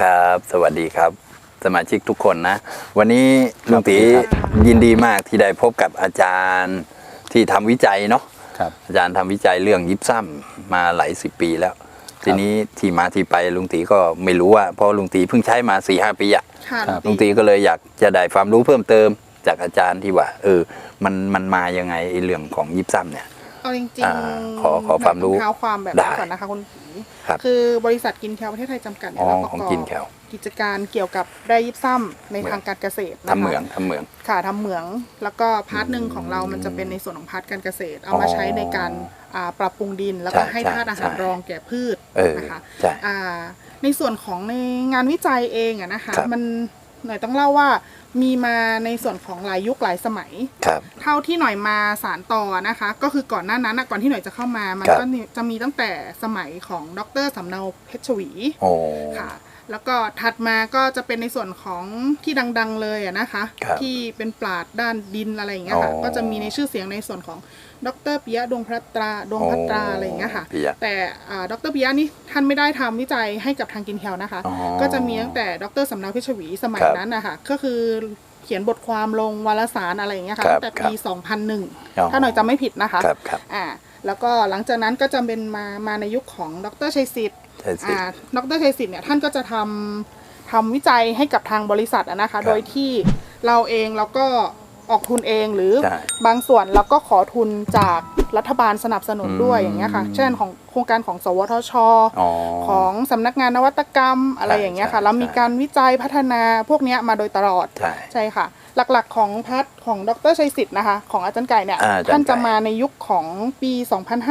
ครับ สวัสดีครับ สมาชิกทุกคนนะ วันนี้ลุงตีครับยินดีมากที่ได้พบกับอาจารย์ที่ทำวิจัยเนาะครับอาจารย์ทำวิจัยเรื่องยิปซัมมาหลายสิบปีแล้ว ทีนี้ที่มาที่ไปลุงตีก็ไม่รู้ว่าเพราะลุงตีเพิ่งใช้มาสี่ห้าปีอะค่ะครับลุงตีก็เลยอยากจะได้ความรู้เพิ่มเติมจากอาจารย์ที่ว่า เออ มันมันมายังไงไอ้เรื่องของยิปซัมเนี่ย เอาจริงอ่าๆขอขอความรู้เท้าความแบบได้นี้ก่อนนะคะคุณผีครับคือบริษัทกินแคลประเทศไทยจำกัดเนี่อ๋ยอเราประของกอบกินแคลกิจการเกี่ยวกับไร่ยิบซ้ำในเหมืองทางการเกษตรนะคะทำเหมืองทำเหมืองค่ะทำเหมือง แล้วก็พาร์ทหนึ่งของเรามันจะเป็นในส่วนของพาร์ทการเกษตร เอามาอ๋อใช้ในการอ่าปรับปรุงดิน แล้วก็ใช่ให้ใช่ธาตุอาหารใช่รองแก่พืชเออนะคะใช่อ่าในส่วนของในงานวิจัยเองอะนะคะครับมัน หน่อยต้องเล่าว่ามีมาในส่วนของหลายยุคหลายสมัย ครับ เท่าที่หน่อยมาสารต่อนะคะ ก็คือก่อนหน้านั้นนะก่อนที่หน่อยจะเข้ามามันครับ ก็จะมีตั้งแต่สมัยของดรสำเนาเพชรชวีโอ้ ค่ะ แล้วก็ถัดมาก็จะเป็นในส่วนของที่ดัง ๆ เลยอะนะคะ ครับที่เป็นปราดด้านดินอะไรอย่างเงี้ยค่ะอ๋อ ก็จะมีในชื่อเสียงในส่วนของดรปิยะดวงพัตราดวงพัตราอะไรอย่างเงี้ยค่ะปิยะ แต่อ่าดรปิยะนี่ท่านไม่ได้ทำวิจัยให้กับทางกินแคลนะคะ อ๋อก็จะมีตั้งแต่ดรสำเนาเพชรชวีสมัยครับนั้นนะคะก็คือเขียนบทความลงวารสารอะไรอย่างเงี้ยค่ะครับตั้งแต่ครับปี2001อ๋อถ้าหน่อยจำไม่ผิดนะคะครับครับ อ่าแล้วก็หลังจากนั้นก็จะเป็นมามาในยุคของดรชัยสิทธิ์ ใช่สิอ่าดรชัยสิทธิ์เนี่ยท่านก็จะทำทำวิจัยให้กับทางบริษัทอะนะคะ โดยที่เราเองเราก็ออกทุนเองหรือใช่ บางส่วนเราก็ขอทุนจาก รัฐบาลสนับสนุนด้วยอืมอย่างเงี้ยค่ะ เช่นของโครงการของ สวทชอ๋อของสำนักงานนวัตกรรมอะไรอย่างเงี้ยค่ะใช่แล้วมีการวิจัยพัฒนาพวกเนี้ยมาโดยตลอดใช่ใช่ค่ะ หลักๆของพัฒของดรชัยสิทธิ์นะคะ ของอาจารย์ไก่เนี่ยอ่าอาจารย์ท่านจะไก่มาในยุคของปี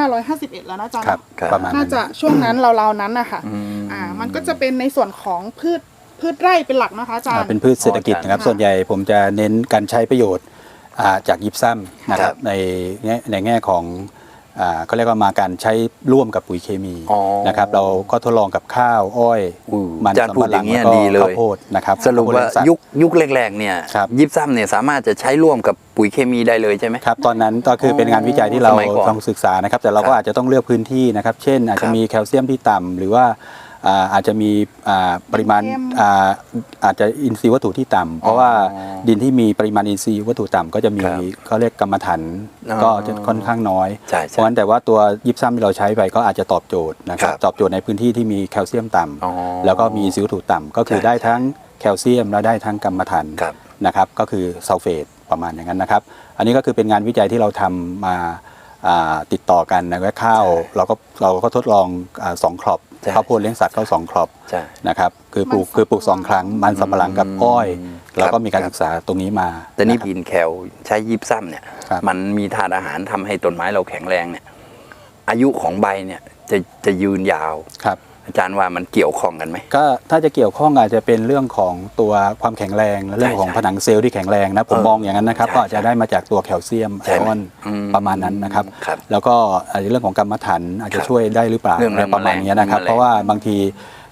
2551 แล้วนะอาจารย์ครับครับประมาณน่านั้นจะช่วงนั้นราวๆนั้นนะคะอืมอ่ามันก็จะเป็นในส่วนของพืชพืชไร่เป็นหลักนะคะอาจารอ่าย์เป็นพืชเศรษฐกิจนะครับค่ะส่วนใหญ่ผมจะเน้นการใช้ประโยชน์อ่า จากยิปซัมนะคครัรับบในแง่ในแง่ของอ่าเขาเรียกว่ามาการใช้ร่วมกับปุ๋ยเคมีอ๋อนะครับเราก็ทดลองกับข้าวอ้อยอู้มันอาจารย์สำพูปะดหอลัย่างงเงี้ยแล้วก็ดีเลยข้าวโพดนะครับสรุปว่าข้วโพดและสัตยุคยุคแรกๆเนี่ยครับยิปซัมเนี่ยสามารถจะใช้ร่วมกับปุ๋ยเคมีได้เลยใช่ไหมครับตอนนั้นก็คือเป็นงานวิจัยที่เราสมัยก่อนต้องศึกษานะครับ แต่เราคก็รับอาจจะต้องเลือกพื้นที่นะครับ เช่น อาจครัจะบมีแคลเซียมที่ต่ำหรือว่า อ่าอาจจะมีอ่าปริมาณแคลเซียมอ่าอาจจะอินทรีย์วัตถุที่ต่ำเพราะว่าอ๋อดินที่มีปริมาณอินทรีย์วัตถุต่ำก็จะมีครับเขาเรียกกรรมฐานอ๋อ ก็จะค่อนข้างน้อย ใช่เพใช่ ราะฉะนั้นแต่ว่าตัวยิปซัมที่เราใช้ไปก็อาจจะตอบโจทย์นะครับครับตอบโจทย์ในพื้นที่ที่มีแคลเซียมต่ำอ๋อแล้วก็มีอินทรีย์วัตถุต่ำก็คือใช่ได้ทั้งแคลเซียมและได้ทั้งกรรมฐานครับนะครับก็คือซัลเฟตประมาณอย่างนั้นนะครับ อันนี้ก็คือเป็นงานวิจัยที่เราทำมาอ่าติดต่อกันนะว่าข้าว ใช่ เราก็เราก็ทดลองอาสองครอบใช่ ข้าวโพดเลี้ยงสัตว์เข้าสองครอบใช่นะครับคือปลูกมันสำปะหลังคือปลูกสองครั้งมันสำปะหลังกับอ้อยอืมแล้วก็ครับมีการครับศึกษาตรงนี้มา แต่นี่ะครับกินแคลใช้ยิปซัมเนี่ยครับมันมีธาตุอาหารทำให้ต้นไม้เราแข็งแรงเนี่ยอายุของใบเนี่ยจะจะยืนยาวครับ อาจารย์ว่ามันเกี่ยวข้องกันไหม ก็ถ้าจะเกี่ยวข้องอาจจะเป็นเรื่องของตัวความแข็งแรงและเรื่องของใช่ผนังเซลล์ที่แข็งแรงนะผมเออมองอย่างนั้นนะครับใช่ก็อาจจะได้มาจากตัวแคลเซียมไอใช่ไหมออนอืมประมาณนั้นนะครับครับ แล้วก็อาจจะเรื่องของกรรมฐานอาจจะครับช่วยได้หรือเปล่าเรื่องอะไรประมาณนี้นะครับแมลงเพราะว่าบางที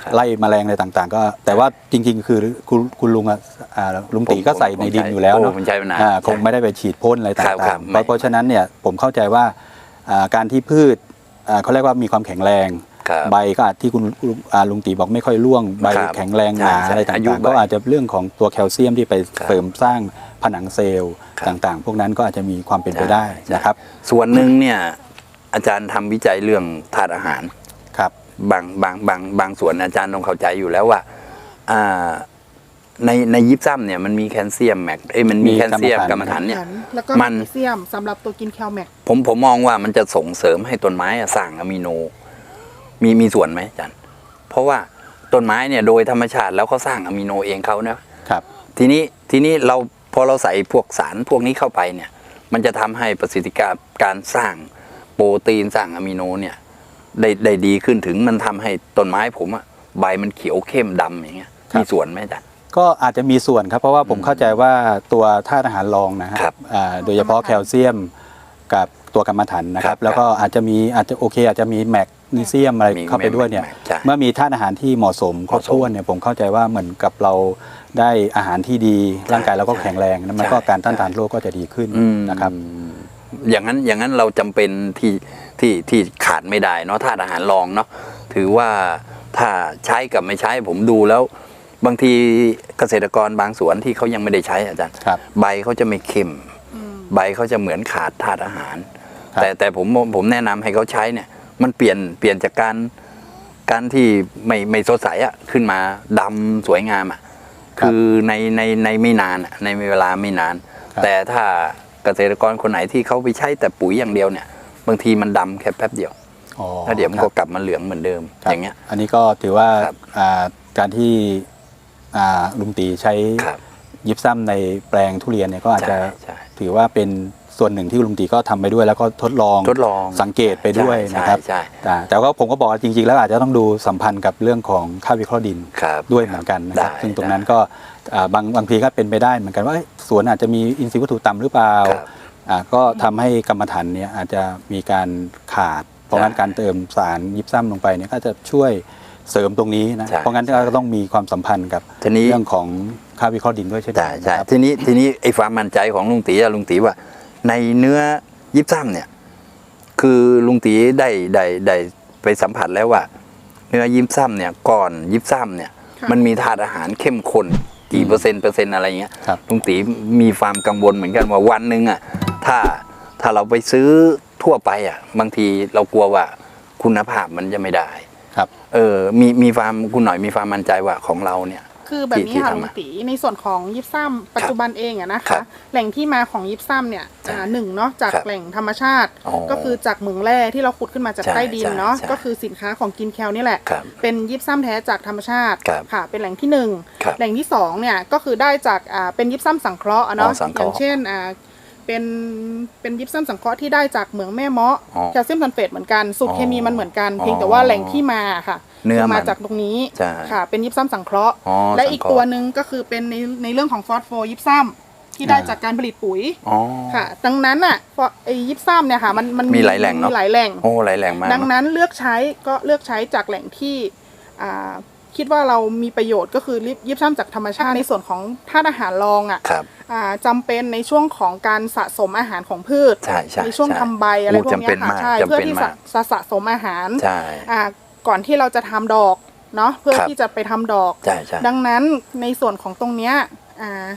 ครับไล่แมลงอะไรต่างๆ ก็ แต่ว่าจริง ๆ คือคุณคุณลุงอะอ่าลุงตีก็ใส่ในดินอยู่แล้วเนาะโผมใช้มานานอ่าคงไม่ได้ไปฉีดพ่นอะไรครับครัต่าบงๆไม่เพราะเพราะฉะนั้นเนี่ยผมเข้าใจว่าอ่าการที่พืชอ่าเขาเรียกว่ามีความแข็งแรงครับ ใบก็อาจที่คุณอ่าลุงตีบอกไม่ค่อยร่วงใบครับแข็งแรงหนาใช่ใช่อะไรต่าอายุงใบๆก็อาจจะเรื่องของตัวแคลเซียมที่ไปครับเสริมสร้างผนังเซลล์ครับต่างๆ พวกนั้นก็อาจจะมีความเป็นไปได้ใช่นะครับ ส่วนหนึ่งเนี่ยอาจารย์ทำวิจัยเรื่องธาตุอาหารครับบางบางบางบางส่วนอาจารย์ต้องเข้าใจอยู่แล้วว่าอ่าในในยิปซัมเนี่ยมันมีแคลเซียมแมกเอ้ยมันมีมีแคลเซียมกกรรรรมมฐาฐานนเนี่ยแล้วก็มัแมกนีเซียมสำหรับตัวกินแคลแมกผมผมมองว่ามันจะส่งเสริมให้ต้นไม้อะสร้างอะมิโน มีมีส่วนไหมอาจารย์ เพราะว่าต้นไม้เนี่ยโดยธรรมชาติแล้วเขาสร้างอะมิโนเองเขาเนาะครับ ทีนี้ทีนี้เราพอเราใส่พวกสารพวกนี้เข้าไปเนี่ย มันจะทำให้ประสิทธิภาพการสร้างโปรตีนสร้างอะมิโนเนี่ยได้ได้ดีขึ้นถึงมันทำให้ต้นไม้ผมอะใบมันเขียวเข้มดำอย่างเงี้ยครับมีส่วนไหมอาจารย์ก็อาจจะมีส่วนครับ เพราะว่าผมเข้าใจว่าตัวธาตุอาหารรองนะฮะครับอ่าโดยเฉพาะแคลเซียมกับตัวกรรมฐานนะคครัรับบแล้วก็อาจจะมีอาจจะโอเค อาจจะมีแมก นีเซียมอะไรมีเข้าไปด้วยเนี่ยแมกใช่ เมื่อมีธาตุอาหารที่เหมาะสมครบถ้วนเนี่ยผมเข้าใจว่าเหมือนกับเราได้อาหารที่ดีร่างกายเราก็แข็งแรงนะมันก็ใช่การต้านทานโรคก็จะดีขึ้นอืมนะครับ อย่างนั้นอย่างนั้นเราจำเป็นที่ที่ที่ขาดไม่ได้เนาะธาตุอาหารรองเนาะถือว่าถ้าใช้กับไม่ใช้ผมดูแล้ว บางทีเกษตรกรบางสวนที่เขายังไม่ได้ใช้อาจารย์ครับใบเขาจะไม่เข้มใบเขาจะเหมือนขาดธาตุอาหาร ครับ แต่แต่ผมผมแนะนำให้เขาใช้เนี่ย มันเปลี่ยนเปลี่ยนจากการการที่ไม่ไม่สดใสอะขึ้นมาดำสวยงามอะคือในในในไม่นานอะในเวลาไม่นานแต่ถ้าเกษตรกรคนไหนที่เขาไปใช้แต่ปุ๋ยอย่างเดียวเนี่ย บางทีมันดำแค่แป๊บเดียวอ๋อแล้วเดี๋ยวมันคก็รับกลับมาเหลืองเหมือนเดิมครับอย่างเงี้ย อันนี้ก็ถือว่าครับอ่าการที่อ่าลุงตีใช้ครับยิบซ้ำในแปลงทุเรียนเนี่ยก็อาจจะใช่ใช่ ถือว่าเป็น ส่วนหนึ่งที่ลุงตีก็ทำไปด้วย แล้วก็ทดลองทดลองสังเกตไปด้วยใช่นะครับใช่แต่แต่ก็ผมก็บอกว่าจริงๆ แล้วอาจจะต้องดูสัมพันธ์กับเรื่องของค่าวิเคราะห์ดินครับด้วยเหมือนกันนะครับได้ซึ่งตรงนั้นก็อ่าบางบางทีก็เป็นไปได้เหมือนกันว่าเอ้ยสวนอาจจะมีอินทรีย์วัตถุต่ำหรือเปล่าครับอ่าก็ทำให้กรรมฐานเนี่ยอาจจะมีการขาด เพราะงั้นใช่การเติมสารยิบซ้ำลงไปเนี่ยก็จะช่วยเสริมตรงนี้นะใช่เพราะงั้นก็ต้องมีความสัมพันธ์กับทีนี้เรื่องของค่าวิเคราะห์ดินด้วยใช่ไหมใช่ใช่ครับทีนี้ทีนี้ไอ้ความมั่นใจของลุงตีอะลุงตีว่า ในเนื้อยิบซ้ำเนี่ย คือลุงตีได้ได้ได้ไปสัมผัสแล้วว่า เนื้อยิบซ้ำเนี่ยก่อนยิบซ้ำเนี่ยค่ะมันมีธาตุอาหารเข้มข้นกี่เปอร์เซ็นต์เปอร์เซ็นต์อะไรเงี้ยครับลุงตีมีความกังวลเหมือนกันว่าวันหนึ่งอะถ้าถ้าเราไปซื้อทั่วไปอะ บางทีเรากลัวว่าคุณภาพมันจะไม่ได้ ครับ เออมีมีความคุณหน่อยมีความมั่นใจว่าของเราเนี่ย คือแบบนี้ค่ะที่ทำลุงอะตีในส่วนของยิปซัมปัจจุบันเองอะนะครัคะ บแหล่งที่มาของยิปซัมเนี่ยใช่อ่าหนึ่งเนาะจากครับแหล่งธรรมชาติ อ๋อก็คือจากเหมืองแร่ที่เราขุดขึ้นมาจากใช่ใต้ดินใช่เนาะใช่ก็คือสินค้าของกินแคลนี่แหละ ครับเป็นยิปซัมแท้จากธรรมชาติครับค่ะ เป็นแหล่งที่หนึ่งครับแหล่งที่สองเนี่ยก็คือได้จากอ่าเป็นยิปซัมสังเคราะห์อะเนาะอ๋อสังเคอราะห์ย่างเช่นอ่าเป็นเป็นยิปซัมสังเคราะห์ที่ได้จากเหมืองแม่เมาะอ๋อแคลเซียมซัลเฟตเหมือนกันสูตรอ๋อเคมีมันเหมือนกันอ๋อเพียงแต่ว่าแหล่งที่มาค่ะ เนื้อคืมันมาจากตรงนี้ใช่ค่ะ เป็นยิปซัมสังเคราะห์อ๋อและอีกสังเคราะห์ตัวหนึ่งก็คือเป็นในในเรื่องของฟอสโฟยิปซัมที่ได้อ่า จากการผลิตปุ๋ยอ๋อ ค่ะ ดังนั้นอะฟอไอยิปซัมเนี่ยค่ะมันมันมีหลายแหล่งเนอะ มีหลายแหล่ง โอ้หลายแหล่งมากดังนั้นเลือกใช้ก็เลือกใช้จากแหล่งที่อ่าคิดว่าเรามีประโยชน์ก็คือยิปซัมจากธรรมชาติในส่วนของธาตุอาหารรองอะครับ อ่าจำเป็นในช่วงของการสะสมอาหารของพืชใช่ใช่ช่วงใช่ทำใบอะไรโอ้พวกเนี้จำเป็ยนค่ะมากใช่จำเป็นเพื่อที่จะมากจะสะสมอาหารใช่ อ่า ก่อนที่เราจะทำดอกเนาะเพื่อครับที่จะไปทำดอก ใช่ใช่ดังนั้นในส่วนของตรงเนี้ยอ่า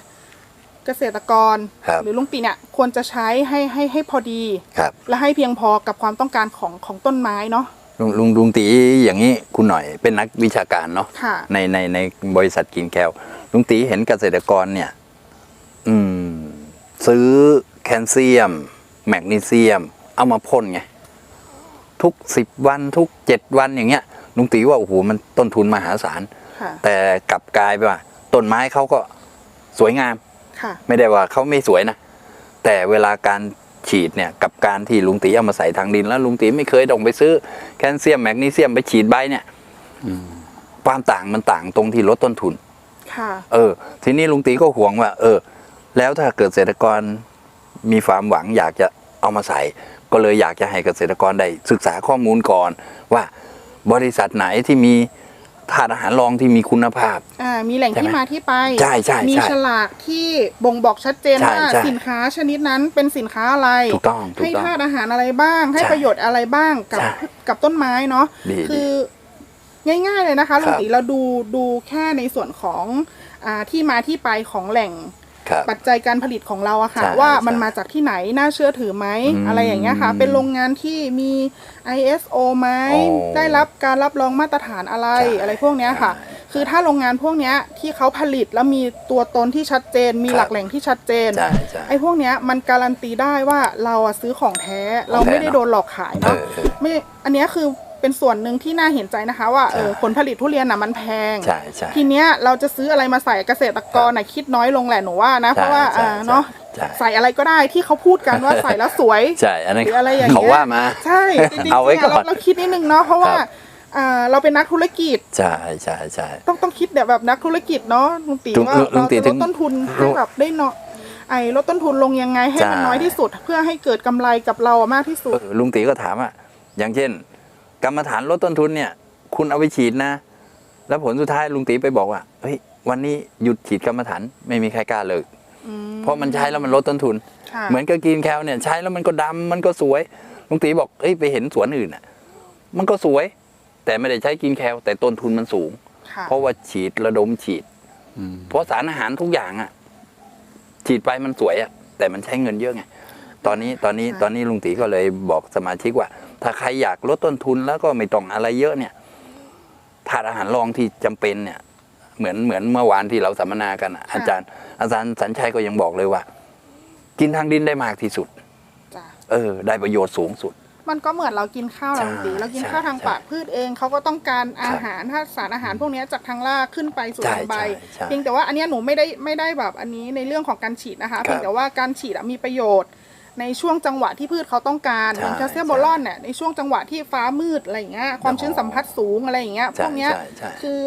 เกษตรกร ครับ หรือลุงปีเนี่ยควรจะใช้ให้ให้ให้พอดี ครับและให้เพียงพอกับความต้องการของของต้นไม้เนาะลุงลุงลุงตีอย่างนี้คุณหน่อยเป็นนักวิชาการเนาะ ค่ะ ในในในบริษัทกินแคลลุงตีเห็นเกษตรกรเนี่ย อืม ซื้อแคลเซียม แมกนีเซียม เอามาพ่นไง ทุกสิบวันทุกเจ็ดวันอย่างเงี้ยลุงตีว่าโอ้โหมันต้นทุนมหาศาลค่ะแต่กลับกลายไปว่าต้นไม้เขาก็สวยงามค่ะไม่ได้ว่าเขาไม่สวยนะ แต่เวลาการฉีดเนี่ยกับการที่ลุงตีเอามาใส่ทางดินแล้วลุงตีไม่เคยต้องไปซื้อแคลเซียมแมกนีเซียมไปฉีดใบเนี่ยอืมความต่างมันต่างตรงที่ลดต้นทุนค่ะเออ ทีนี้ลุงตีก็ห่วงว่า เออ แล้วถ้าเกิดเกษตรกรมีความหวังอยากจะเอามาใส่ ก็เลยอยากจะให้เกษตรกรได้ศึกษาข้อมูลก่อน ว่าบริษัทไหนที่มีธาตุอาหารรองที่มีคุณภาพ อ่า มีแหล่งใช่ไหมที่มาที่ไป ใช่ใช่มีใช่ฉลากที่บ่งบอกชัดเจนใช่ว่าใช่สินค้าชนิดนั้นเป็นสินค้าอะไร ถูกต้องถูให้กต้องธาตุอาหารอะไรบ้าง ให้ใช่ประโยชน์อะไรบ้างกับใช่กับต้นไม้เนาะดีคือง่ายๆเลยนะคะคลุรังบตีเราดูดูแค่ในส่วนของอ่าที่มาที่ไปของแหล่งครับ ปัจจัยการผลิตของเราอะค่ะใช่ว่ามันใช่มาจากที่ไหนน่าเชื่อถือไหมอืมอะไรอย่างเงี้ยค่ะ เป็นโรงงานที่มี ISO ไหมอ๋อได้รับการรับรองมาตรฐานอะไรใช่อะไรพวกเนี้ยค่ะใช่คือถ้าโรงงานพวกเนี้ยที่เขาผลิตแล้วมีตัวตนที่ชัดเจน มีครับหลักแหล่งที่ชัดเจนใช่ใช่ไอ้พวกเนี้ยมันการันตีได้ว่าเราอะซื้อของแท้เราไม่ได้เนอะโดนหลอกขายเอเนาะอเออไม่อันเนี้ยคือ เป็นส่วนหนึ่งที่น่าเห็นใจนะคะ ว่าเออใช่ผลผลิตทุเรียนน่ะมันแพง ใช่ใช่ทีเนี้ยเราจะซื้ออะไรมาใส่เกษตรกรน่ะคิดน้อยลงแหละหนูว่านะ เพราะว่าใช่อ่าใช่เนาะใช่ใส่อะไรก็ได้ที่เขาพูดกันว่าใส่แล้วสวยใช่อันนั้นหรืออะไรอย่างเงี้ยเขาว่ามาใช่จริงๆเอาไว้ก่อนเราเราคิดนิดนึงเนาะเพราะว่าครับอ่าเราเป็นนักธุรกิจใช่ใช่ใช่ต้องต้องคิดแบบแบบนักธุรกิจเนาะลุงตีลุงว่าลุเรางตีจะถึลดงต้นทุนให้แบบได้เนาะไอ้ลดต้นทุนลงยังไงให้มันใช่น้อยที่สุด เพื่อให้เกิดกำไรกับเราอะมากที่สุเอดอลุงตีก็ถามว่าอย่างเช่น กรรมฐานลดต้นทุนเนี่ย คุณเอาไปฉีดนะ แล้วผลสุดท้ายลุงตีไปบอกว่าเฮ้ยวันนี้หยุดฉีดกรรมฐานไม่มีใครกล้าเลิกเพราะมันใช้แล้วมันลดต้นทุนค่ะเหมือนกับกินแคลเนี่ยใช้แล้วมันก็ดำมันก็สวยลุงตีบอกเอ้ยไปเห็นสวนอื่นอะ มันก็สวยแแต่ไม่ได้ใช้กินแคลแต่ต้นทุนมันสูงค่ะเพราะว่าฉีดระดมฉีดอืมเพราะสารอาหารทุกอย่างอะ ฉีดไปมันสวยอะ แต่มันใช้เงินเยอะไงตอนนี้ตอนนี้ใช่ตอนนี้ลุงตีก็เลยบอกสมาชิกว่า ถ้าใครอยากลดต้นทุนแล้วก็ไม่ต้องอะไรเยอะเนี่ยถาดอาหารรองที่จำเป็นเนี่ย เหมือนเหมือนเมื่อวานที่เราสัมมนากันอะอาจารย์ อาจารย์สัญชัยก็ยังบอกเลยว่า กินทางดินได้มากที่สุดจ้ะเออ ได้ประโยชน์สูงสุด มันก็เหมือนเรากินข้าวใช่เราตีเรากินใช่ข้าวทางใช่ปากพืชเองเขาก็ต้องการอาหารถ้าสารอาหารพวกเนี้ยจากทางรากขึ้นไปสู่ใช่ทางใบใช่ใช่เพียงแต่ว่าอันเนี้ยหนูไม่ได้ไม่ได้แบบอันนี้ในเรื่องของการฉีดนะคะเพียงแต่ว่าการฉีดอะมีประโยชน์ ในช่วงจังหวะที่พืชเขาต้องการใช่อย่างแคลเซียมโบรอนเนี่ยในช่วงจังหวะที่ฟ้ามืดอะไรอย่างเงี้ยความชื้นสัมผัสสูงอะไรอย่างเงี้ยพใช่วกเนี้ยใช่ใช่คือ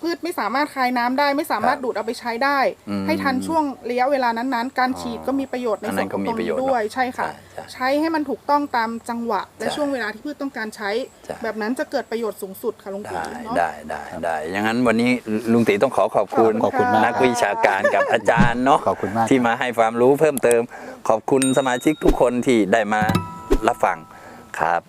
พืชไม่สามารถคายน้ำได้ ไม่สามารถครับดูดเอาไปใช้ได้ อืมให้ทันช่วงระยะเวลานั้นๆ การฉีดก็มีประโยชน์ในอันส่นั้วนนขก็องมีตรงประโยชน์นี้ด้วยเนอะใช่ค่ะ ใช่ใช่ใช้ให้มันถูกต้องตามจังหวะ และใช่ช่วงเวลาที่พืชต้องการใช้ ใช่ แบบนั้นจะเกิดประโยชน์สูงสุดค่ะลุงตีได้เนาะ ได้ได้ได้อย่างนั้นวันนี้ลุงตีต้องขอขอบคุณขอบคุณมาก นักวิชาการกับอาจารย์เนาะขอบคุณมาก ที่มาให้ความรู้เพิ่มเติม ขอบคุณสมาชิกทุกคนที่ได้มารับฟังครับ